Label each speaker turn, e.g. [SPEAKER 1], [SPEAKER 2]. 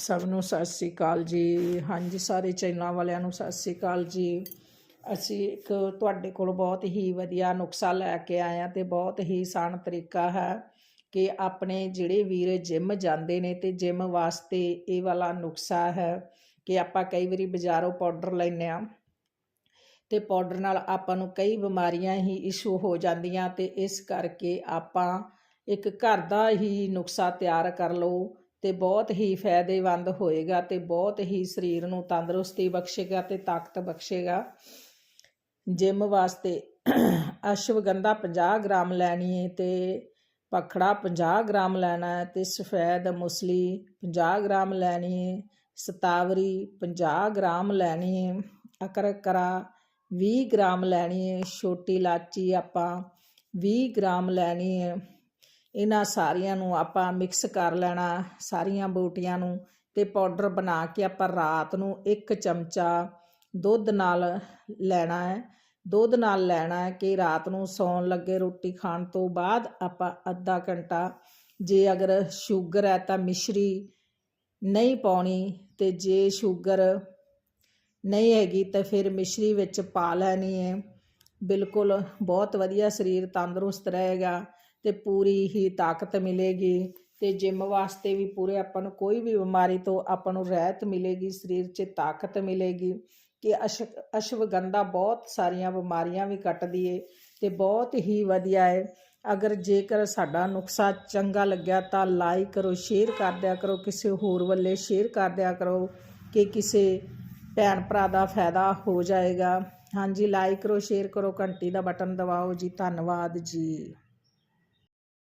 [SPEAKER 1] ਸਭ ਨੂੰ ਸਤਿ ਸ੍ਰੀ ਅਕਾਲ ਜੀ। ਹਾਂਜੀ, ਸਾਰੇ ਚੈਨਲਾਂ ਵਾਲਿਆਂ ਨੂੰ ਸਤਿ ਸ੍ਰੀ ਅਕਾਲ ਜੀ। ਅਸੀਂ ਇੱਕ ਤੁਹਾਡੇ ਕੋਲ ਬਹੁਤ ਹੀ ਵਧੀਆ ਨੁਕਸਾ ਲੈ ਕੇ ਆਏ ਹਾਂ ਤੇ ਬਹੁਤ ਹੀ ਆਸਾਨ ਤਰੀਕਾ ਹੈ ਕਿ ਆਪਣੇ ਜਿਹੜੇ ਵੀਰ ਜਿਮ ਜਾਂਦੇ ਨੇ ਤੇ ਜਿਮ ਵਾਸਤੇ ਇਹ ਵਾਲਾ ਨੁਕਸਾ ਹੈ ਕਿ ਆਪਾਂ ਕਈ ਵਾਰੀ ਬਾਜ਼ਾਰੋਂ ਪਾਊਡਰ ਲੈਂਦੇ ਆ ਤੇ ਪਾਊਡਰ ਨਾਲ ਆਪਾਂ ਨੂੰ ਕਈ ਬਿਮਾਰੀਆਂ ਹੀ ਇਸ਼ੂ ਹੋ ਜਾਂਦੀਆਂ ਤੇ ਇਸ ਕਰਕੇ ਆਪਾਂ ਇੱਕ ਘਰ ਦਾ ਹੀ ਨੁਕਸਾ ਤਿਆਰ ਕਰ ਲਓ। ਤੇ ਬਹੁਤ ਹੀ ਫਾਇਦੇਮੰਦ ਹੋਏਗਾ ਤੇ ਬਹੁਤ ਹੀ ਸਰੀਰ ਨੂੰ ਤੰਦਰੁਸਤੀ ਬਖਸ਼ੇਗਾ ਤੇ ਤਾਕਤ ਬਖਸ਼ੇਗਾ। ਜਿਮ ਵਾਸਤੇ ਅਸ਼ਵਗੰਧਾ 50 ਗ੍ਰਾਮ ਲੈਣੀ ਹੈ ਤੇ ਪਖੜਾ 50 ਗ੍ਰਾਮ ਲੈਣਾ ਹੈ ਤੇ ਸਫੈਦ ਮੁਸਲੀ 50 ਗ੍ਰਾਮ ਲੈਣੀ ਹੈ ਸਤਾਵਰੀ 50 ਗ੍ਰਾਮ ਲੈਣੀ ਹੈ ਅਕਰਕਰਾ 20 ਗ੍ਰਾਮ ਲੈਣੀ ਹੈ ਛੋਟੀ ਇਲਾਚੀ ਆਪਾਂ 20 ਗ੍ਰਾਮ ਲੈਣੀ ਹੈ ਇਹਨਾਂ ਸਾਰੀਆਂ ਨੂੰ ਆਪਾਂ ਮਿਕਸ ਕਰ ਲੈਣਾ, ਸਾਰੀਆਂ ਬੂਟੀਆਂ ਨੂੰ ਤੇ ਪਾਊਡਰ ਬਣਾ ਕੇ ਆਪਾਂ ਰਾਤ ਨੂੰ ਇੱਕ ਚਮਚਾ ਦੁੱਧ ਨਾਲ ਲੈਣਾ ਹੈ। ਦੁੱਧ ਨਾਲ ਲੈਣਾ ਹੈ ਕਿ ਰਾਤ ਨੂੰ ਸੌਣ ਲੱਗੇ ਰੋਟੀ ਖਾਣ ਤੋਂ ਬਾਅਦ ਆਪਾਂ ਅੱਧਾ ਘੰਟਾ ਜੇ ਅਗਰ ਸ਼ੂਗਰ ਹੈ ਤਾਂ ਮਿਸ਼ਰੀ ਨਹੀਂ ਪਾਉਣੀ ਤੇ ਜੇ ਸ਼ੂਗਰ ਨਹੀਂ ਹੈਗੀ ਤਾਂ ਫਿਰ ਮਿਸ਼ਰੀ ਵਿੱਚ ਪਾ ਲੈਣੀ ਹੈ। ਬਿਲਕੁਲ ਬਹੁਤ ਵਧੀਆ ਸਰੀਰ ਤੰਦਰੁਸਤ ਰਹੇਗਾ। ਤੇ ਪੂਰੀ ਹੀ ਤਾਕਤ ਮਿਲੇਗੀ ਤੇ ਜਿਮ ਵਾਸਤੇ ਵੀ ਪੂਰੇ ਆਪਾਂ ਨੂੰ ਕੋਈ ਵੀ ਬਿਮਾਰੀ ਤੋਂ ਆਪਾਂ ਨੂੰ ਰਹਿਤ ਮਿਲੇਗੀ, ਸਰੀਰ 'ਚ ਤਾਕਤ ਮਿਲੇਗੀ ਕਿ ਅਸ਼ ਅਸ਼ਵਗੰਧਾ ਬਹੁਤ ਸਾਰੀਆਂ ਬਿਮਾਰੀਆਂ ਵੀ ਕੱਟਦੀ ਏ ਤੇ ਬਹੁਤ ਹੀ ਵਧੀਆ ਹੈ ਅਗਰ ਜੇਕਰ ਸਾਡਾ ਨੁਕਸਾ ਚੰਗਾ ਲੱਗਿਆ ਤਾਂ ਲਾਈਕ ਕਰੋ ਸ਼ੇਅਰ ਕਰ ਦਿਆ ਕਰੋ, ਕਿਸੇ ਹੋਰ ਵੱਲੇ ਸ਼ੇਅਰ ਕਰ ਦਿਆ ਕਰੋ ਕਿ ਕਿਸੇ ਭੈਣ ਭਰਾ ਦਾ ਫਾਇਦਾ ਹੋ ਜਾਏਗਾ। ਹਾਂਜੀ ਲਾਈਕ ਕਰੋ ਸ਼ੇਅਰ ਕਰੋ, ਘੰਟੀ ਦਾ ਬਟਨ ਦਬਾਓ ਜੀ। ਧੰਨਵਾਦ ਜੀ।